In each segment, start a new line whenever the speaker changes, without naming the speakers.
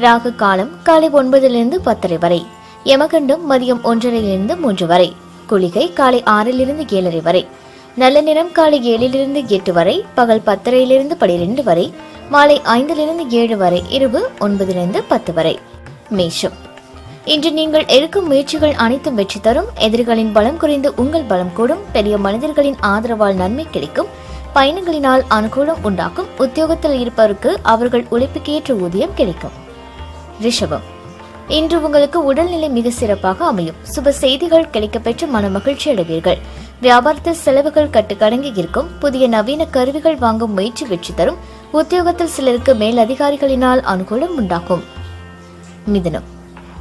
ராகு காலம் காலை ஒன்பதிலிருந்து பத்தரை வரை யமகண்டம் மதியம் ஒன்றரையிலிருந்து மூன்று வரை குளிகை காலை ஆறிலிருந்து ஏழரை வரை நல்ல நிறம் காலை ஏழிலிருந்து எட்டு வரை பகல் பத்தரையிலிருந்து பனிரெண்டு வரை மாலை ஐந்திலிருந்து ஏழு வரை இரவு ஒன்பதிலிருந்து பத்து வரை. மேஷம். இன்று நீங்கள் எடுக்கும் முயற்சிகள் அனைத்தும் வெற்றி தரும். எதிரிகளின் பலம் குறைந்து உங்கள் பலம் கூடும். பெரிய மனிதர்களின் ஆதரவால் நன்மை கிடைக்கும். பயணங்களினால் அனுகூலம் உண்டாக்கும். உத்தியோகத்தில் இருப்பவருக்கு அவர்கள் உழைப்புக்கு ஏற்ற ஊதியம் கிடைக்கும். ரிஷபம். இன்று உங்களுக்கு உடல்நிலை மிக சிறப்பாக அமையும். சுப செய்திகள் கிடைக்கப்பெற்று மன மகிழ்ச்சி அடைவீர்கள். வியாபாரத்தில் செலவுகள் கட்டுக்கடங்கி இருக்கும். புதிய நவீன கருவிகள் வாங்கும் முயற்சி வெற்றி தரும். உத்தியோகத்தில் சிலருக்கு மேல் அதிகாரிகளினால் அனுகூலம் உண்டாகும். மிதுனம்.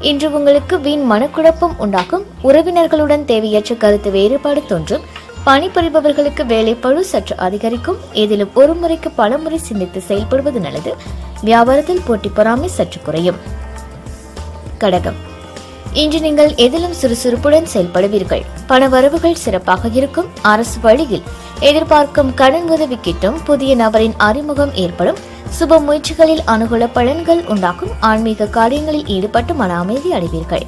இன்று உங்களுக்கு வீண் மனக்குழப்பம் உண்டாக்கும் உறவினர்களுடன் தேவையற்ற கருத்து வேறுபாடு தோன்றும். பணிபுரிபவர்களுக்கு வேலைப்பழு சற்று அதிகரிக்கும். இதிலும் ஒரு முறைக்கு பல முறை சிந்தித்து செயல்படுவது நல்லது. வியாபாரத்தில் போட்டி பொறாமை சற்று குறையும். கடகம். இன்று நீங்கள் எதிலும் சுறுசுறுப்புடன் செயல்படுவீர்கள். பண வரவுகள் சிறப்பாக இருக்கும். அரசு வழியில் எதிர்பார்க்கும் கடன் உதவி கிட்டும் புதிய நபரின் அறிமுகம் ஏற்படும். சுப முயற்சிகளில் அனுகூல பலன்கள் உண்டாக்கும் ஆன்மீக காரியங்களில் ஈடுபட்டு மன அமைதி அடைவீர்கள்.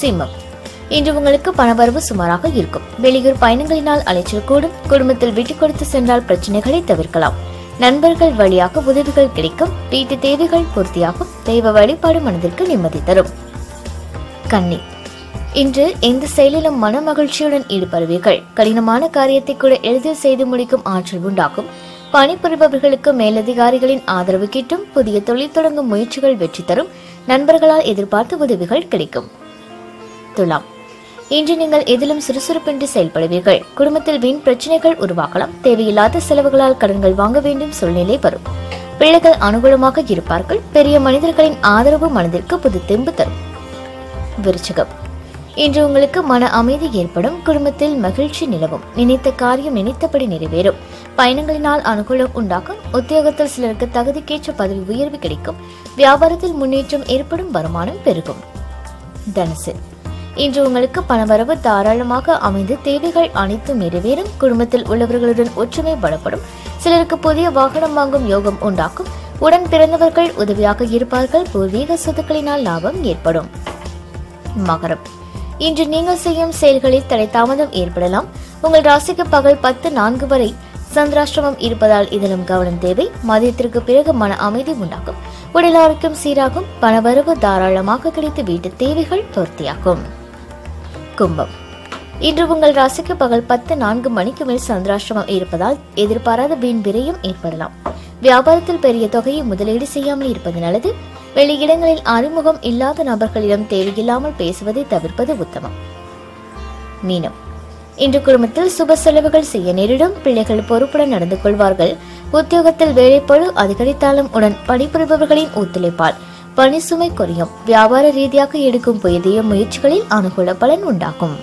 சிம்மம். இன்று உங்களுக்கு பணவரவு சுமாராக இருக்கும். வெளியூர் பயணங்களினால் அலைச்சல் கூடும். குடும்பத்தில் விட்டு கொடுத்து சென்றால் பிரச்சனைகளை தவிர்க்கலாம். நண்பர்கள் வழியாக உதவிகள் கிடைக்கும். வீட்டு தேவைகள் பூர்த்தியாகும். தெய்வ வழிபாடு மனதிற்கு நிம்மதி தரும். கன்னி. இன்று எந்த செயலிலும் மன மகிழ்ச்சியுடன் ஈடுபடுவீர்கள். கடினமான காரியத்தை கூட எளிதில் செய்து முடிக்கும் ஆற்றல் உண்டாகும். பணிபுரிபவர்களுக்கு மேலதிகாரிகளின் ஆதரவு கிட்டும். புதிய தொழில் தொடங்கும் முயற்சிகள் வெற்றி தரும். நண்பர்களால் எதிர்பார்த்த உதவிகள் கிடைக்கும். துலாம். இன்று நீங்கள் எதிலும் சுறுசுறுப்பின்றி செயல்படுவீர்கள். குடும்பத்தில் வீண் பிரச்சனைகள் உருவாகலாம். தேவையில்லாத செலவுகளால் கடன்கள் வாங்க வேண்டும் சூழ்நிலை வரும். பிள்ளைகள் அனுகூலமாக இருப்பார்கள். பெரிய மனிதர்களின் ஆதரவு மனதிற்கு புது தெம்பு தரும். விருச்சகம். இன்று உங்களுக்கு மன அமைதி ஏற்படும். குடும்பத்தில் மகிழ்ச்சி நிலவும். நினைத்த காரியம் நினைத்தபடி நிறைவேறும். பயணங்களினால் அனுகூலம் உண்டாக்கும் உத்தியோகத்தில் சிலருக்கு தகுதிக்கேற்ற பதவி உயர்வு கிடைக்கும். வியாபாரத்தில் முன்னேற்றம் ஏற்படும். வருமானம் பெருகும். தனுசு. இன்று உங்களுக்கு பணவரவு தாராளமாக அமைந்து தேவைகள் அனைத்தும் நிறைவேறும். குடும்பத்தில் உள்ளவர்களுடன் ஒற்றுமை பலப்படும். சிலருக்கு புதிய வாகனம் வாங்கும் யோகம் உண்டாக்கும். உடன் பிறந்தவர்கள் உதவியாக இருப்பார்கள். பூர்வீக சொத்துக்களினால் லாபம் ஏற்படும். மகரம். இன்று நீங்கள் செய்யும் செயல்களில் தடை தாமதம் ஏற்படலாம். உங்கள் ராசிக்கு பகல் பத்து நான்கு வரை சந்திராஷ்டிரமம் இருப்பதால் இதிலும் கவனம் தேவை. மதியத்திற்கு பிறகு மன அமைதி உண்டாகும். உடல் ஆரோக்கியம் சீராகும். பணவரவு தாராளமாக கிடைத்து வீட்டு தேவைகள் பூர்த்தியாகும். கும்பம். இன்று உங்கள் ராசிக்கு பகல் பத்து நான்கு மணிக்கு மேல் சந்திராஷ்டிரமம் இருப்பதால் எதிர்பாராத வீண் விரயம் ஏற்படலாம். வியாபாரத்தில் பெரிய தொகையை முதலீடு செய்யாமல் இருப்பது நல்லது. வெளியிடங்களில் அறிமுகம் இல்லாத நபர்களிடம் தேவையில்லாமல் பேசுவதை தவிர்ப்பது உத்தமம். மீனம். இன்று குடும்பத்தில் சுப செலவுகள் செய்ய நேரிடும். பிள்ளைகள் பொறுப்புடன் நடந்து கொள்வார்கள். உத்தியோகத்தில் வேலைப்பழு அதிகரித்தாலும் உடன் பணிபுரிபவர்களின் ஒத்துழைப்பால் பணி சுமை குறையும். வியாபார ரீதியாக எடுக்கும் புதிய முயற்சிகளில் அனுகூல பலன் உண்டாகும்.